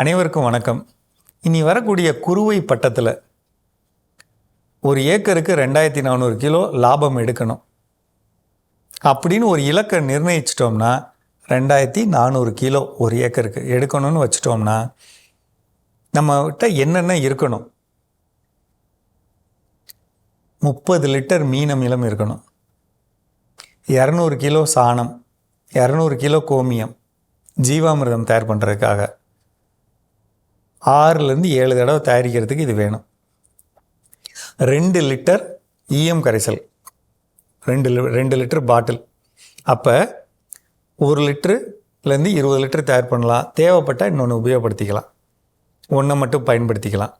அனைவருக்கும் வணக்கம். இனி வரக்கூடிய குறுவை பட்டத்தில் ஒரு ஏக்கருக்கு ரெண்டாயிரத்தி நானூறு கிலோ லாபம் எடுக்கணும். அப்படின்னு ஒரு இலக்கை நிர்ணயிச்சிட்டோம்னா ரெண்டாயிரத்தி நானூறு கிலோ ஒரு ஏக்கருக்கு எடுக்கணும்னு வச்சிட்டோம்னா நம்மகிட்ட என்னென்ன இருக்கணும்? முப்பது லிட்டர் மீன் அமிலம் இருக்கணும். இரநூறு கிலோ சாணம் இரநூறு கிலோ கோமியம் ஜீவாமிர்தம் தயார் பண்ணுறதுக்காக ஆறுலேருந்து ஏழு தடவை தயாரிக்கிறதுக்கு இது வேணும். ரெண்டு லிட்டர் ஈயம் கரைசல். ரெண்டு ரெண்டு லிட்டர் பாட்டில். அப்போ ஒரு லிட்டருலேருந்து இருபது லிட்டர் தயார் பண்ணலாம். தேவைப்பட்டால் இன்னொன்று உபயோகப்படுத்திக்கலாம். ஒன்றை மட்டும் பயன்படுத்திக்கலாம்.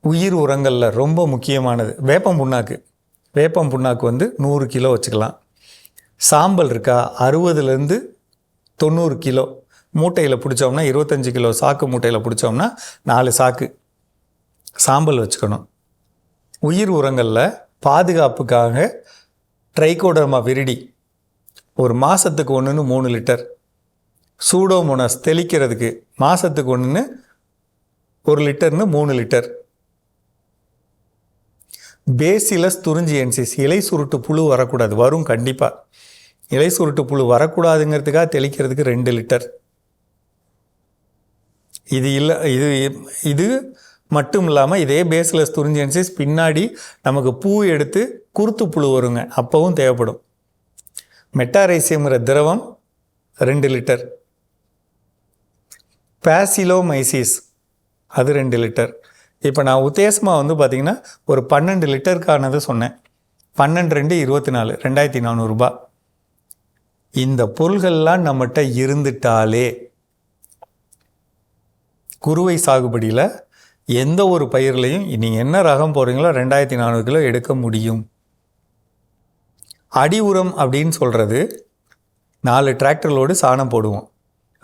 உயிர் உரங்களில் ரொம்ப முக்கியமானது. வேப்பம் புண்ணாக்கு. வேப்பம் புண்ணாக்கு வந்து நூறு கிலோ வச்சுக்கலாம். சாம்பல் இருக்கா? அறுபதுலேருந்து தொண்ணூறு கிலோ. மூட்டையில் பிடிச்சோம்னா இருபத்தஞ்சி கிலோ சாக்கு மூட்டையில் பிடிச்சோம்னா நாலு சாக்கு. சாம்பல் வச்சுக்கணும். உயிர் உரங்களில் பாதுகாப்புக்காக ட்ரைகோடர்மா விரிடி. ஒரு மாதத்துக்கு ஒன்றுன்னு மூணு லிட்டர். சூடோமோனஸ் தெளிக்கிறதுக்கு மாதத்துக்கு ஒன்றுன்னு ஒரு லிட்டர்னு மூணு லிட்டர். பேசிலஸ் துறிஞ்சி என்சிஸ் இலை சுருட்டு புழு வரக்கூடாது. வரும் கண்டிப்பாக இலை சுருட்டு புழு வரக்கூடாதுங்கிறதுக்காக தெளிக்கிறதுக்கு ரெண்டு லிட்டர். இது இல்லை இது இது மட்டும் இல்லாமல் இதே பேஸ்லெஸ் துறிஞ்சியன்சிஸ் பின்னாடி நமக்கு பூ எடுத்து குருத்து புழு வருங்க. அப்போவும் தேவைப்படும். மெட்டாரைசியம்ங்கிற திரவம் ரெண்டு லிட்டர். பேசிலோமைசிஸ் அது ரெண்டு லிட்டர். இப்போ நான் உத்தேசமாக வந்து பார்த்திங்கன்னா ஒரு பன்னெண்டு லிட்டருக்கானது சொன்னேன். பன்னெண்டு ரெண்டு இருபத்தி நாலு ரெண்டாயிரத்தி நானூறுரூபா இந்த பொருள்கள்லாம் நம்மகிட்ட இருந்துட்டாலே குறுவை சாகுபடியில் எந்த ஒரு பயிர்லையும் நீங்கள் என்ன ரகம் போடுறீங்களோ ரெண்டாயிரத்தி நானூறு கிலோ எடுக்க முடியும். அடி உரம் அப்படின்னு சொல்கிறது நாலு டிராக்டர்களோடு சாணம் போடுவோம்.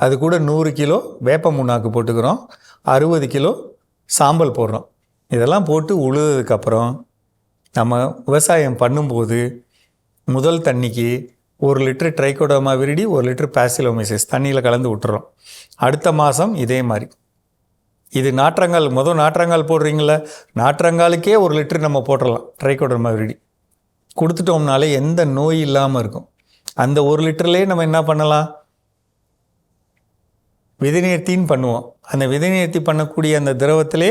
அது கூட நூறு கிலோ வேப்ப முன்னாக்கு போட்டுக்கிறோம். அறுபது கிலோ சாம்பல் போடுறோம். இதெல்லாம் போட்டு உழுதுக்கப்புறம் நம்ம விவசாயம் பண்ணும்போது முதல் தண்ணிக்கு ஒரு லிட்டர் ட்ரைகோடோமா விரிடி ஒரு லிட்டர் பேசிலோமைசிஸ் தண்ணியில் கலந்து விட்டுறோம். அடுத்த மாதம் இதே மாதிரி. இது நாற்றங்கால் முதல் நாற்றங்கால் போடுறீங்கள? நாற்றங்காலுக்கே ஒரு லிட்டர் நம்ம போட்டுடலாம் ட்ரைகோடர்மா மறுபடி கொடுத்துட்டோம்னாலே எந்த நோய் இல்லாமல் இருக்கும். அந்த ஒரு லிட்டர்லேயே நம்ம என்ன பண்ணலாம்? விதைநீர்த்தின்னு பண்ணுவோம். அந்த விதைநீர்த்தி பண்ணக்கூடிய அந்த திரவத்திலே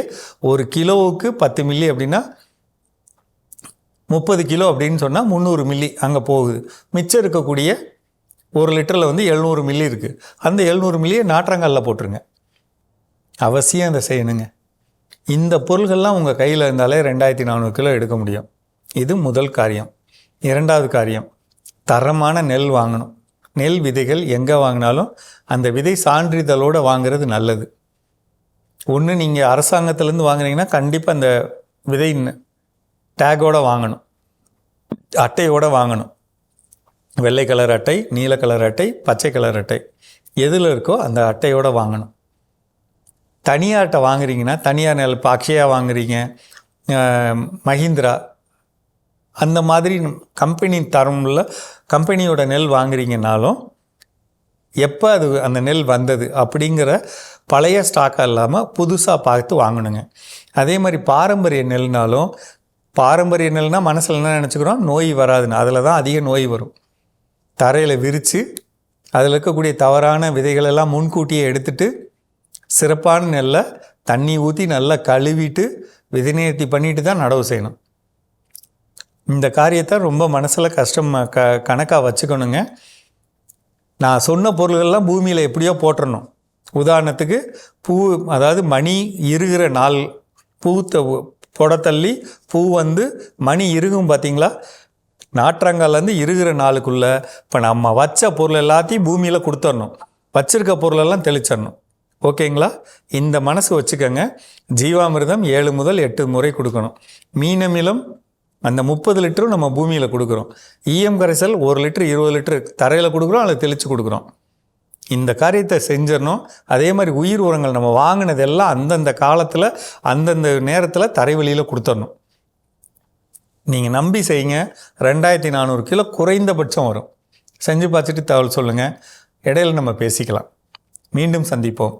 ஒரு கிலோவுக்கு பத்து மில்லி அப்படின்னா முப்பது கிலோ அப்படின்னு சொன்னால் முந்நூறு மில்லி அங்கே போகுது. மிச்சம் இருக்கக்கூடிய ஒரு லிட்டரில் வந்து எழுநூறு மில்லி இருக்குது அந்த எழுநூறு மில்லியை நாற்றங்காலில் போட்டுருங்க. அவசியம் அதை செய்யணுங்க. இந்த பொருள்கள்லாம் உங்கள் கையில் இருந்தாலே ரெண்டாயிரத்தி நானூறு கிலோ எடுக்க முடியும். இது முதல் காரியம். இரண்டாவது காரியம் தரமான நெல் வாங்கணும். நெல் விதைகள் எங்கே வாங்கினாலும் அந்த விதை சான்றிதழோடு வாங்குறது நல்லது. ஒன்று நீங்கள் அரசாங்கத்திலேருந்து வாங்குனீங்கன்னா கண்டிப்பாக அந்த விதை டேகோடு வாங்கணும். அட்டையோடு வாங்கணும். வெள்ளை கலர் அட்டை நீல கலர் அட்டை பச்சை கலர் அட்டை. எதில் இருக்கோ அந்த அட்டையோட வாங்கணும். தனியார்கிட்ட வாங்குறீங்கன்னா தனியார் நெல் இப்போ அக்ஷயா வாங்குறீங்க மஹிந்திரா அந்த மாதிரி கம்பெனி தரமுள்ள கம்பெனியோட நெல் வாங்குறீங்கனாலும் எப்போ அது அந்த நெல் வந்தது அப்படிங்கிற பழைய ஸ்டாக்காக இல்லாமல் புதுசாக பார்த்து வாங்கணுங்க. அதே மாதிரி பாரம்பரிய நெல்னாலும் பாரம்பரிய நெல்னால் மனசில் என்ன நினச்சிக்கிறோம்? நோய் வராதுன்னு. அதில் தான் அதிக நோய் வரும். தரையில் விரித்து அதில் இருக்கக்கூடிய தவறான விதைகளெல்லாம் முன்கூட்டியே எடுத்துகிட்டு சிறப்பான நெல்லை தண்ணி ஊற்றி நல்லா கழுவிட்டு விதிநேர்த்தி பண்ணிட்டு தான் நடவு செய்யணும். இந்த காரியத்தை ரொம்ப மனசில் கஷ்டம் க கணக்காக வச்சுக்கணுங்க. நான் சொன்ன பொருள்கள்லாம் பூமியில் எப்படியோ போட்டுறணும். உதாரணத்துக்கு பூ அதாவது மணி இருகிற நாள் பூத்த புட தள்ளி பூ வந்து மணி இருகும் பார்த்தீங்களா நாற்றங்கால்லேருந்து இருகிற நாளுக்குள்ளே இப்போ நம்ம வச்ச பொருள் எல்லாத்தையும் பூமியில் கொடுத்துடணும் வச்சிருக்க பொருளெல்லாம் தெளிச்சிடணும். ஓகேங்களா? இந்த மனசு வச்சுக்கோங்க. ஜீவாமிர்தம் ஏழு முதல் எட்டு முறை கொடுக்கணும். மீனமிலம் அந்த முப்பது லிட்டரும் நம்ம பூமியில் கொடுக்குறோம். ஈயம் கரைசல் ஒரு லிட்டர் இருபது லிட்டரு தரையில் கொடுக்குறோம் அதில் தெளித்து கொடுக்குறோம். இந்த காரியத்தை செஞ்சிடணும். அதே மாதிரி உயிர் உரங்கள் நம்ம வாங்கினதெல்லாம் அந்தந்த காலத்தில் அந்தந்த நேரத்தில் தரைவழியில் கொடுத்துடணும். நீங்கள் நம்பி செய்யுங்க. ரெண்டாயிரத்தி நானூறு கிலோ குறைந்தபட்சம் வரும். செஞ்சு பார்த்துட்டு தகவல் சொல்லுங்கள் இடையில நம்ம பேசிக்கலாம். மீண்டும் சந்திப்போம்.